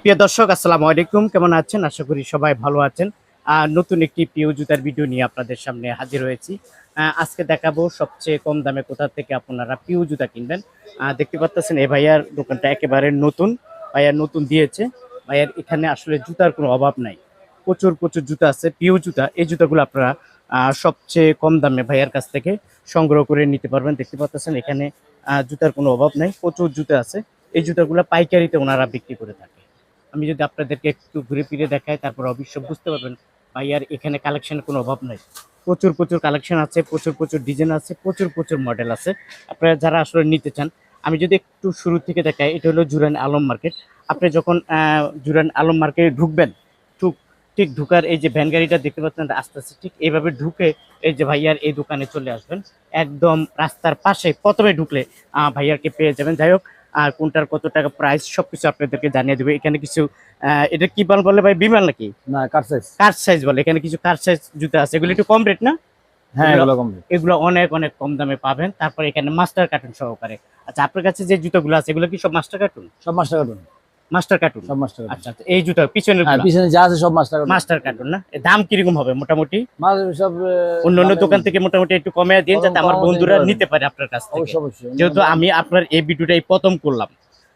প্রিয় দর্শক, আসসালামু আলাইকুম। কেমন আছেন? আশা করি সবাই ভালো আছেন। নতুন একটি প্রিয় জুতার ভিডিও নিয়ে আপনাদের সামনে হাজির হয়েছি। আজকে দেখাবো সবচেয়ে কম দামে কোথা থেকে আপনারা প্রিয় জুতা কিনবেন। দেখতে পাচ্ছেন এ ভাইয়ার দোকানটা একেবারে নতুন। ভাইয়ার নতুন দিয়েছে। ভাইয়ার এখানে আসলে জুতার কোনো অভাব নাই। প্রচুর প্রচুর জুতা আছে প্রিয় জুতা। এই জুতাগুলো আপনারা সবচেয়ে কম দামে ভাইয়ার কাছ থেকে সংগ্রহ করে নিতে পারবেন। দেখতে পাচ্ছেন এখানে জুতার কোনো অভাব নাই। প্রচুর জুতা আছে। এই জুতাগুলো পাইকারিতে ওনারা বিক্রি করে থাকে আমি যদি আপনাদেরকে একটু ঘুরে ফিরে দেখাই, তারপর অবশ্য বুঝতে পারবেন, ভাইয়ার এখানে কালেকশনের কোনো অভাব নাই। প্রচুর প্রচুর কালেকশন আছে, প্রচুর প্রচুর ডিজাইন আছে, প্রচুর প্রচুর মডেল আছে। আপনারা যারা আসলে নিতে চান, আমি যদি একটু শুরু থেকে দেখাই, এটা হলো জুরান আলম মার্কেট আপনি যখন জুরান আলম মার্কেটে ঢুকবেন ঠিক ঠিক ঢুকার এই যে ভ্যান গাড়িটা দেখতে পাচ্ছেন, আস্তে আস্তে ঠিক এইভাবে ঢুকে এই যে ভাইয়ার এই দোকানে চলে আসবেন। একদম রাস্তার পাশে প্রথমে ঢুকলে ভাইয়ারকে পেয়ে যাবেন। যাই হোক আর কোনটার কত টাকা প্রাইস সবকিছু আপনাদেরকে জানিয়ে দেবে। এখানে কিছু এটা কি বল বলে ভাই? বিমান নাকি? না কার সাইজ কার সাইজ বলে। এখানে কিছু কার সাইজ জুতো আছে। এগুলো একটু কম রেট না? হ্যাঁ এগুলো- অনেক অনেক কম দামে পাবেন। তারপরে এখানে মাস্টার কার্টুন সহকারে। আচ্ছা আপনার কাছে যে জুতো জুতোগুলো আছে এগুলো কি সব মাস্টার কার্টুন সব মাস্টার কার্টুন মাস্টার কার্টুন সব মাস্টার আচ্ছা এই জুতো পিছনের হ্যাঁ পিছনে যা আছে সব মাস্টার মাস্টার কার্টুন না? দাম কীরকম হবে মোটামুটি? সব দোকান থেকে মোটামুটি একটু কমে দিন যাতে আমার বন্ধুরা নিতে পারে আপনার কাছ থেকে। যেহেতু আমি আপনার এই ভিডিওটাই প্রথম করলাম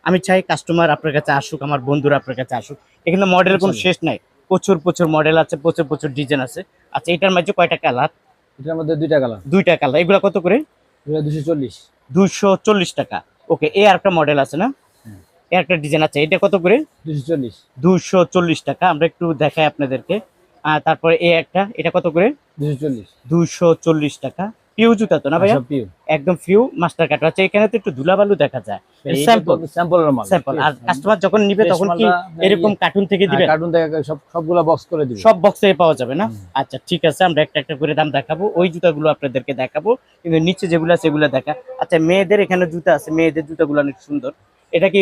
আমি চাই কাস্টমার আপনার কাছে আসুক আমার বন্ধুরা আপনার কাছে আসুক। এখানে মডেল কোনো। শেষ নাই। প্রচুর প্রচুর মডেল আছে প্রচুর প্রচুর ডিজাইন আছে। আচ্ছা এটার মাঝে কয়টা কালার এটার মধ্যে দুইটা কালার দুইটা কালার এগুলো কত করে? দুশো চল্লিশ। দুশো চল্লিশ টাকা। ওকে এই আরেকটা মডেল আছে না? একটা ডিজাইন আছে। এটা কত করে? দুশো চল্লিশ। টাকা। আমরা একটু দেখাই আপনাদেরকে। তারপরে এই একটা এটা কত করে? দুশো চল্লিশ। টাকা। পিউ জুতা তো না ভাইয়া? পিউ একদম ফিউ মাস্টার কাট আছে এখানে তো একটু ধুলাবালু দেখা যায়। স্যাম্পল স্যাম্পলের মাল। স্যাম্পল আর কাস্টমার যখন নিবে তখন কি এরকম কার্টুন থেকে দিবে? কার্টুন থেকে সব সবগুলা বক্স করে দিবে। সব বক্সে পাওয়া যাবে না? আচ্ছা ঠিক আছে আমরা একটা একটা করে দাম দেখাবো। ওই জুতাগুলো আপনাদেরকে দেখাবো। কিন্তু নিচে যেগুলো আছে সেগুলো দেখা। আচ্ছা মেয়েদের এখানে জুতা আছে। মেয়েদের জুতাগুলো অনেক সুন্দর। এটা কি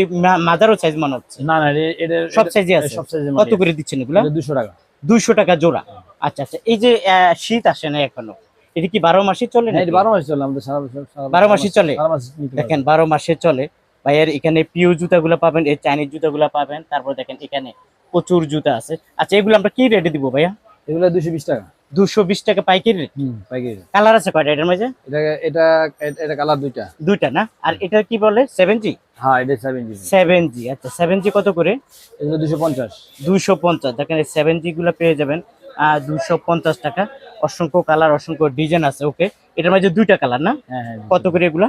মাদারও সাইজ মনে হচ্ছে? না না এটা সব সাইজে আছে। সব সাইজে কত করে দিচ্ছেন এগুলো? দুশো টাকা। দুইশো টাকা জোড়া। আচ্ছা আচ্ছা। এই যে শীত আসে না এখনও? এটা কি বারো মাসে চলে না? এটা বারো মাস চলে আমাদের সারা বছর সারা- বারো মাসই চলে? সারা মাস নিতে পারবে। দেখেন বারো মাসে চলে। ভাইয়ের এখানে পিও জুতাগুলো পাবেন এই চাইনিজ জুতাগুলো পাবেন। তারপর দেখেন এখানে প্রচুর জুতা আছে। আচ্ছা এগুলো আমরা কি রেটে দিব ভাইয়া? এগুলো দুশো বিশ টাকা। দুশো বিশ টাকা পাইকারি রেট পাইকারি কালার আছে কয়টা এটার মাঝে? এটা এটা এটা কালার দুইটা। দুইটা না? আর এটা কি বলে? সেভেন জি হ্যাঁ এটা সেভেন জি সেভেন জি আচ্ছা সেভেন জি কত করে? এগুলো দুশো দেখেন এই গুলো পেয়ে যাবেন। দুইশো পঞ্চাশ টাকা। অসংখ্য কালার অসংখ্য ডিজাইন আছে ওকে এটার দুইটা কালার না? হ্যাঁ হ্যাঁ কত করে এগুলা?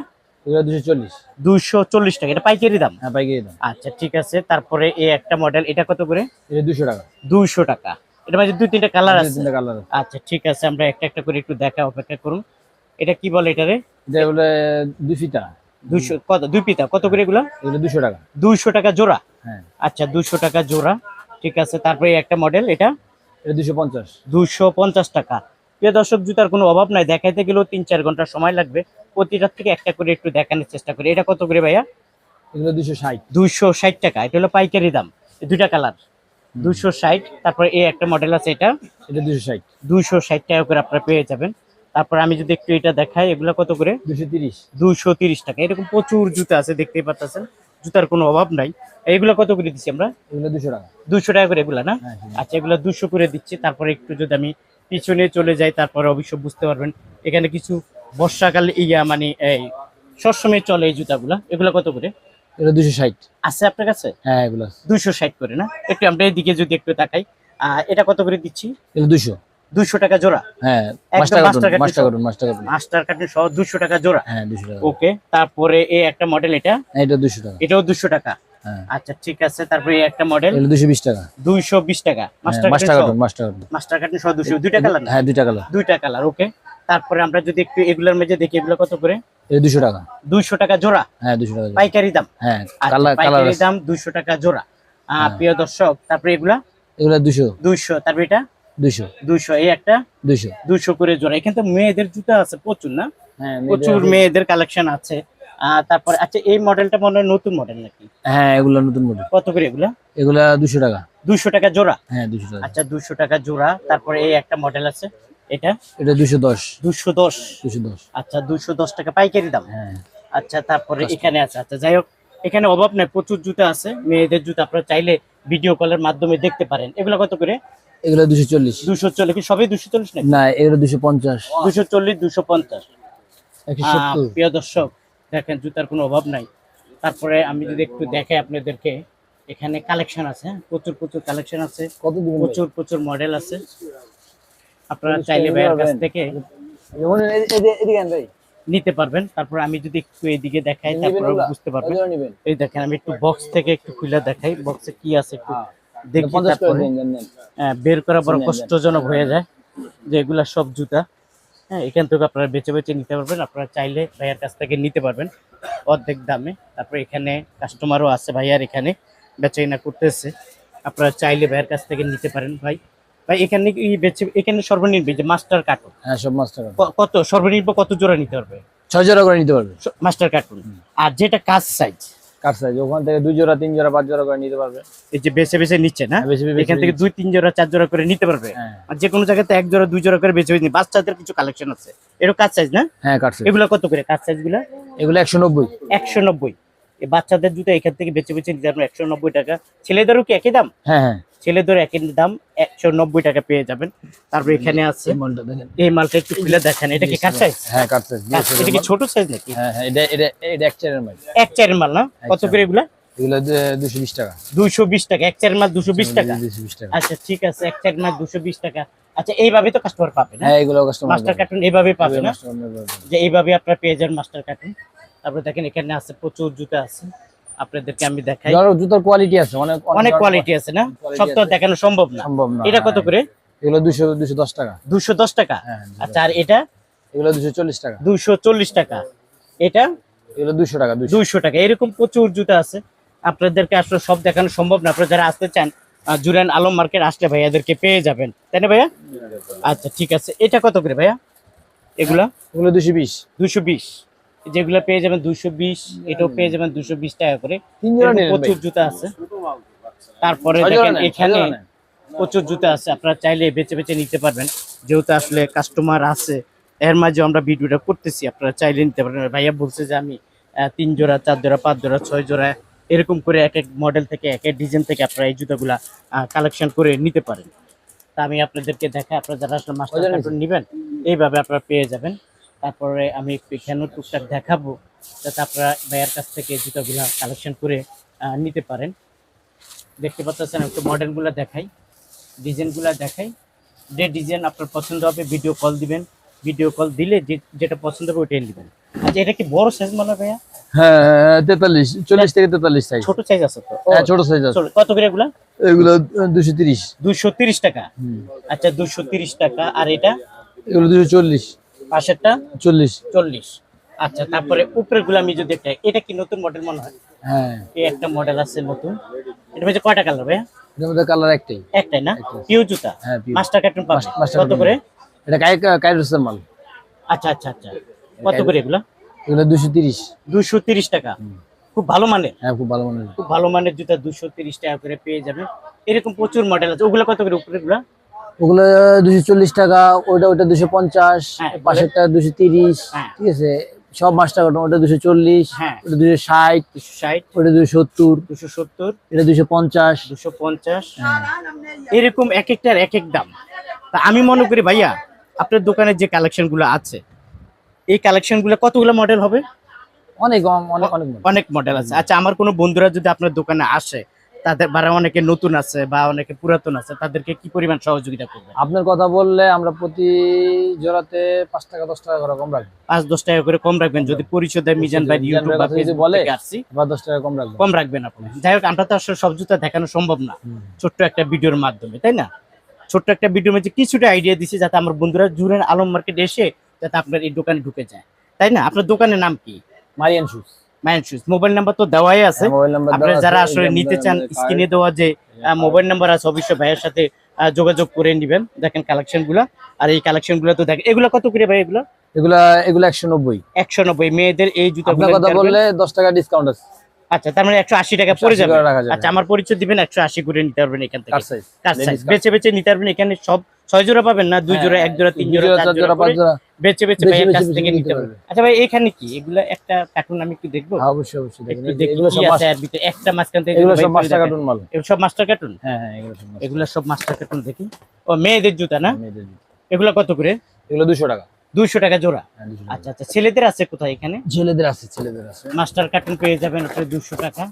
দুশো চল্লিশ। টাকা। এটা পাইকারি দাম? হ্যাঁ পাইকারি দাম। আচ্ছা ঠিক আছে। তারপরে এই একটা মডেল এটা কত করে? দুশো টাকা। দুইশো টাকা। এটার মাঝে দুই তিনটা কালার আছে? তিনটা কালার আচ্ছা ঠিক আছে। আমরা একটা একটা করে একটু দেখা অপেক্ষা করুন। এটা কি বলে এটারে? এটা এগুলো দুশিটা। দুইশো কত? দুই পিতা। কত করে এগুলা? এগুলো দুশো টাকা। দুইশো টাকা জোড়া? হ্যাঁ। আচ্ছা দুইশো টাকা জোড়া। ঠিক আছে তারপরে একটা মডেল এটা? এটা দুশো পঞ্চাশ। দুইশো পঞ্চাশ টাকা। প্রিয় দর্শক জুতার কোনো অভাব নাই। দেখাইতে গেলেও তিন চার ঘণ্টা সময় লাগবে। প্রতিটার থেকে একটা করে একটু দেখানোর চেষ্টা করি। এটা কত করে ভাইয়া? এগুলো দুশো ষাট। দুইশো ষাট টাকা। এটা হলো পাইকারি দাম। দুইটা কালার। দুইশো ষাট। তারপরে এই একটা মডেল আছে এটা। এটা দুশো ষাট। দুইশো ষাট টাকা করে আপনারা পেয়ে যাবেন। তারপর আমি যদি একটু এটা দেখাই এগুলা কত করে? দুশো তিরিশ। টাকা। এরকম প্রচুর জুতা আছে দেখতেই পাচ্ছেন জুতার কোনো অভাব নাই। এগুলো কত করে দিচ্ছি আমরা? এগুলো দুশো টাকা। টাকা করে এগুলা না? হ্যাঁ হ্যাঁ। আচ্ছা এগুলো দুশো করে দিচ্ছি। তারপরে একটু যদি আমি পিছনে চলে যাই তারপরে অবশ্য বুঝতে পারবেন এখানে কিছু বর্ষাকাল ইয়া মানে এই সবসময় চলে এই জুতাগুলা। এগুলো কত করে? দুশো ষাট। আছে আপনার কাছে? হ্যাঁ এগুলো। দুইশো ষাট করে না? একটু আমরা এদিকে যদি একটু তাকাই আহ, এটা কত করে দিচ্ছি? এগুলো দুশো টাকা জোড়া। হ্যাঁ মাস্টার কার্টুন মাস্টার সহ। দুশো টাকা জোড়া। হ্যাঁ দুশো টাকা। ওকে তারপরে এই একটা মডেল এটা। হ্যাঁ, এটা দুশো টাকা। এটাও দুশো টাকা। হ্যাঁ। আচ্ছা ঠিক আছে তারপরে একটা মডেল এগুলো দুশো বিশ টাকা। দুইশো বিশ টাকা। হ্যাঁ, master carton carton master master সহ দুশো দুইটা কালার হ্যাঁ দুইটা কালার দুইটা কালার ওকে। তারপরে আমরা যদি একটু এগুলোর মধ্যে দেখি এগুলো কত করে? এটা দুশো টাকা। দুইশো টাকা জোড়া। হ্যাঁ দুশো টাকা পাইকারি দাম। হ্যাঁ আচ্ছা, কালার পাইকারি দাম দুইশো টাকা জোড়া। হ্যাঁ। প্রিয় দর্শক তারপরে এগুলা? এগুলা দুশো দুইশো। তারপরে এটা? দুশো দুইশো এই একটা? দুশো দুইশো করে জোড়া। এখানে তো মেয়েদের জুতা আছে প্রচুর না? হ্যাঁ প্রচুর মেয়েদের কালেকশন আছে। তারপরে আচ্ছা এই মডেলটা মনে হয় নতুন মডেল নাকি? হ্যাঁ এগুলো নতুন মডেল। কত করে এগুলা? এগুলা দুশো টাকা। দুইশো টাকা জোড়া? হ্যাঁ দুশো টাকা। আচ্ছা দুইশো টাকা জোড়া। তারপরে এই একটা মডেল আছে। এটা? এটা দুশো দশ। দুশো দশ। দুশো দশ। আচ্ছা দুশো দশ টাকা পাইকারি দাম। হ্যাঁ। আচ্ছা তারপরে এখানে আছে। আচ্ছা যাই হোক এখানে অভাব নাই প্রচুর জুতা আছে। মেয়েদের জুতা আপনারা চাইলে ভিডিও কলের মাধ্যমে দেখতে পারেন। এগুলো কত করে? এগুলো দুশো চল্লিশ। দুশো চল্লিশ সবই দুশো চল্লিশ না এগুলো দুশো পঞ্চাশ। দুশো চল্লিশ দুশো পঞ্চাশ। প্রিয় দর্শক দেখেন জুতার কোনো অভাব নাই। তারপরে আমি যদি একটু দেখাই আপনাদেরকে এখানে কালেকশন আছে হ্যাঁ? প্রচুর প্রচুর কালেকশন আছে। প্রচুর প্রচুর মডেল আছে। আপনারা চাইলে ভাইয়ের কাছ থেকে নিতে পারবেন। তারপর আমি যদি একটু এদিকে দেখাই তারপরে বুঝতে পারবেন। এই দেখেন আমি একটু বক্স থেকে একটু খুলে দেখাই। বক্সে কি আছে একটু? দেখি তারপরে। আহ, বের করা বড়। কষ্টজনক হয়ে যায় যে এগুলা সব জুতা। হ্যাঁ এখান থেকে আপনারা বেছে বেছে নিতে পারবেন। আপনারা চাইলে ভাইয়ার কাছ থেকে নিতে পারবেন অর্ধেক দামে। তারপরে এখানে কাস্টমারও আছে ভাইয়ার এখানে বেচা কিনা করতেছে। আপনারা চাইলে ভাইয়ার কাছ থেকে নিতে পারেন ভাই। ভাই এখানে কি বেচে এখানে সর্বনিম্ন যে মাস্টার কার্টুন হ্যাঁ সব মাস্টার কত? সর্বনিম্ন কত জোড়া নিতে পারবে? ছয় জোড়া করে নিতে পারবে। মাস্টার কার্টুন আর যেটা কাজ সাইজ কার সাইজ ওখান থেকে দুই জোড়া তিন জোড়া পাঁচ জোড়া করে নিতে পারবে। এই যে বেছে বেছে নিচ্ছে না? হ্যাঁ, এখান থেকে দুই তিন জোড়া চার জোড়া করে নিতে পারবে? হ্যাঁ। আর যে কোনো জায়গাতে এক জোড়া দুই জোড়া করে বেছে বেছে বাচ্চাদের কিছু কালেকশন আছে। এটা কাজ সাইজ না? হ্যাঁ কার সাইজ এগুলো কত করে? সাইজগুলা? এগুলো একশো নব্বই। একশো নব্বই। বাচ্চাদের জুতো এখান থেকে বেছে বেছে নিতে একশো নব্বই টাকা। ছেলেদেরও কি একই দাম? হ্যাঁ হ্যাঁ। ছেলেদের একই দাম একশো নব্বই টাকা পেয়ে যাবেন। তারপর এখানে আছে এই মালটা একটু খুলে দেখেন এটা কি কাজ সাইজ? হ্যাঁ সাইজ এটা কি ছোট সাইজ নাকি? হ্যাঁ হ্যাঁ এটা এটা এটা এক চারের মাল। এক চারের মাল না? কত করে এগুলা? টাকা। এক চারের মাল টাকা? আচ্ছা ঠিক আছে এক মাল বিশ টাকা। আচ্ছা এইভাবে তো কাস্টমার পাবে না? হ্যাঁ এগুলো কাস্টমার মাস্টার কার্টুন এইভাবে পাবে না? যে এইভাবে আপনারা পেয়ে যান মাস্টার কার্টুন তারপরে দেখেন এখানে আছে প্রচুর জুতা আছে। আপনাদেরকে আমি দেখাই। জুতার কোয়ালিটি আছে অনেক অনেক কোয়ালিটি আছে না? সব তো দেখানো সম্ভব না। সম্ভব না এটা কত করে? এগুলো দুশো দুশো দশ টাকা। দুশো দশ টাকা? হ্যাঁ আচ্ছা আর এটা? এগুলো দুশো চল্লিশ টাকা। দুশো চল্লিশ টাকা। এটা? এগুলো দুশো টাকা দুশো দুইশো টাকা। এরকম প্রচুর জুতা আছে। আপনাদেরকে আসলে সব দেখানো সম্ভব না। আপনারা যারা আসতে চান জুরান আলম মার্কেট আসলে ভাইয়াদেরকে পেয়ে যাবেন। তাই না ভাইয়া? আচ্ছা ঠিক আছে। এটা কত করে ভাইয়া? এগুলা? এগুলো দুশো বিশ। দুশো বিশ। যেগুলো পেয়ে যাবেন দুশো বিশ এটাও পেয়ে যাবেন দুশো বিশ টাকা করে। প্রচুর জুতা আছে। তারপরে দেখেন এখানে প্রচুর জুতা আছে আপনারা চাইলে বেছে বেছে নিতে পারবেন। যেহেতু আসলে কাস্টমার আছে এর মাঝে আমরা ভিডিওটা করতেছি আপনারা চাইলে নিতে পারবেন। ভাইয়া বলছে যে আমি আহ, তিন জোড়া চার জোড়া পাঁচ জোড়া ছয় জোড়া এরকম করে এক এক মডেল থেকে এক এক ডিজাইন থেকে আপনারা এই জুতাগুলা কালেকশন করে নিতে পারেন। তা আমি আপনাদেরকে দেখাই আপনারা যারা আসলে মাস্টার নেবেন এইভাবে আপনারা পেয়ে যাবেন। তারপরে আমি এখানেও টুকটাক দেখাবো যাতে আপনারা ভাইয়ার কাছ থেকে জুতাগুলা কালেকশন করে নিতে পারেন। দেখতে পাচ্ছেন একটু মডেলগুলো দেখাই ডিজাইনগুলো দেখাই। যে ডিজাইন আপনার পছন্দ হবে ভিডিও কল দিবেন। ভিডিও কল দিলে যেটা পছন্দ হবে ওইটাই নেবেন। আচ্ছা এটা কি বড় সাইজ মনে ভাইয়া? হ্যাঁ তেতাল্লিশ চল্লিশ থেকে তেতাল্লিশ সাইজ ছোট সাইজ আছে তো? হ্যাঁ ছোট সাইজ আছে। কত করে এগুলা? এগুলো দুশো তিরিশ। দুশো তিরিশ টাকা। আচ্ছা দুশো তিরিশ টাকা। আর এটা? এগুলো দুশো চল্লিশ। পাশেরটা? চল্লিশ। চল্লিশ। আচ্ছা তারপরে উপরেরগুলো আমি যদি একটা এটা কি নতুন মডেল মনে হয়? হ্যাঁ। এই একটা মডেল আছে নতুন। এটা হচ্ছে কয়টা কালার মধ্যে কালার একটাই। একটাই না? পিউ জুতা? হ্যাঁ। মাস্টার কার্টুন পাবে কত করে? এটা কাই কাইরোসের মাল? আচ্ছা আচ্ছা আচ্ছা। কত করে এগুলা? এগুলো দুশো তিরিশ। দুশো তিরিশ টাকা। খুব ভালো মানের? হ্যাঁ খুব ভালো মানের। খুব ভালো মানের জুতা দুশো তিরিশ টাকা করে পেয়ে যাবেন। এরকম প্রচুর মডেল আছে। ওগুলো কত করে উপরে গুলা ওগুলো দুশো চল্লিশ টাকা ওটা ওটা দুশো পঞ্চাশ হ্যাঁ, পাশেরটা দুশো তিরিশ হ্যাঁ। ঠিক আছে? সব মাস্টার কার্টুন ওটা দুশো চল্লিশ হ্যাঁ। ওটা দুশো ষাট দুশো ষাট। ওটা দুশো সত্তর দুশো সত্তর। এটা দুশো পঞ্চাশ। দুশো পঞ্চাশ। এরকম এক একটার এক এক দাম। তা আমি মনে করি ভাইয়া আপনার দোকানের যে কালেকশনগুলো আছে এই কালেকশনগুলো কতগুলো মডেল হবে? অনেক অনেক অনেক মডেল আছে। আচ্ছা আমার কোনো বন্ধুরা যদি আপনার দোকানে আসে তাদের বা অনেকে নতুন আছে বা অনেকে পুরাতন আছে তাদেরকে কি পরিমাণ সহযোগিতা করবে আপনার কথা বললে আমরা প্রতি জোড়াতে পাঁচ টাকা দশ টাকা করে কম রাখব। পাঁচ দশ টাকা করে কম রাখবেন যদি পরিচয় দেয় মিজান ভাই ইউটিউব বা ফেসবুক বলে, আসছি বা দশ টাকা কম রাখব। কম রাখবেন আপনি। যাই হোক আমরা তো আসলে সব জুতা দেখানো সম্ভব না। ছোট্ট একটা ভিডিওর মাধ্যমে তাই না? ছোট্ট একটা ভিডিওর মধ্যে কিছুটা আইডিয়া দিছি যাতে আমার বন্ধুরা জুরেন আলম মার্কেট এসে যাতে আপনার এই দোকানে ঢুকে যায়। তাই না? আপনার দোকানের নাম কি? মারিয়ান শুজ মোবাইল নাম্বার তো দেওয়াই আছে। মোবাইল আপনারা যারা আসলে নিতে চান স্ক্রিনে দেওয়া যে মোবাইল নাম্বার আছে অবশ্যই ভাইয়ের সাথে যোগাযোগ করে নেবেন। দেখেন কালেকশনগুলা। আর এই কালেকশনগুলো তো দেখেন এগুলো কত করে ভাই এগুলো? এগুলা এগুলা একশো নব্বই। একশো নব্বই। মেয়েদের এই জুতা কথা বললে দশ টাকা ডিসকাউন্ট আছে। আচ্ছা তার মানে একশো আশি টাকা পড়ে যাবে। আচ্ছা আমার পরিচয় দিবেন একশো আশি করে নিতে পারবেন এখান থেকে। বেছে বেছে নিতে পারবেন এখানে সব ছয় জোড়া পাবেন না? দুই জোড়া এক জোড়া তিন জোড়া চার চার জোড়া পাঁচ জোড়া। বেচে বেচে ভাইয়ের কাছ থেকে নিতে পারবে। আচ্ছা ভাই এখানে কি? এগুলো একটা কার্টুন আমি একটু দেখব? হ্যাঁ অবশ্যই অবশ্যই। দেখেন এগুলো সব আছে ভিতরে? একটা মাঝখান থেকে এগুলো সব মাস্টার কার্টুন মাল। এগুলো সব মাস্টার কার্টুন হ্যাঁ হ্যাঁ এগুলো সব এগুলো সব মাস্টার কার্টুন দেখি। ও মেয়েদের জুতা না? মেয়েদের জুতো। এগুলো কত করে? এগুলো দুশো টাকা। দুইশো টাকা জোড়া? হ্যাঁ, 200। আচ্ছা আচ্ছা ছেলেদের আছে কোথায় এখানে? ছেলেদের আছে ছেলেদের আছে। মাস্টার কার্টুন পেয়ে যাবেন আপনার দুশো টাকা।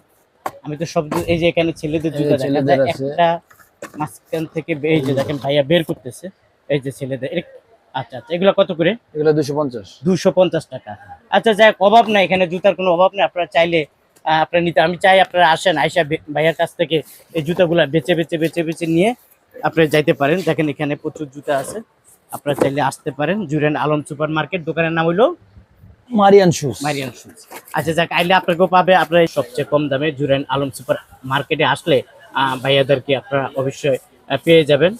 আমি তো সব এই যে এখানে ছেলেদের জুতা দেখা ছেলেদের যায় একটা মাঝখান থেকে এই যে দেখেন ভাইয়া বের করতেছে। এই যে ছেলেদের আচ্ছা আচ্ছা এগুলো কত করে? এগুলো দুশো পঞ্চাশ। দুশো পঞ্চাশ টাকা। আচ্ছা যাক অভাব নাই এখানে জুতার কোনো অভাব নেই। আপনারা চাইলে আপনারা নিতে আমি চাই আপনারা আসেন আইসা ভাইয়ার কাছ থেকে এই জুতাগুলা বেচে বেচে বেচে বেচে নিয়ে আপনারা যাইতে পারেন। দেখেন এখানে প্রচুর জুতা আছে। আপনারা চাইলে আসতে পারেন। জুরেন আলম সুপার মার্কেট দোকানের নাম হইল মারিয়ান শুজ। Marianne shoes. আচ্ছা যাক আইলে আপনাকেও পাবে। আপনারা সবচেয়ে কম দামে জুরেন আলম সুপার মার্কেটে আসলে ভাইয়াদেরকে আপনারা অবশ্যই পেয়ে যাবেন।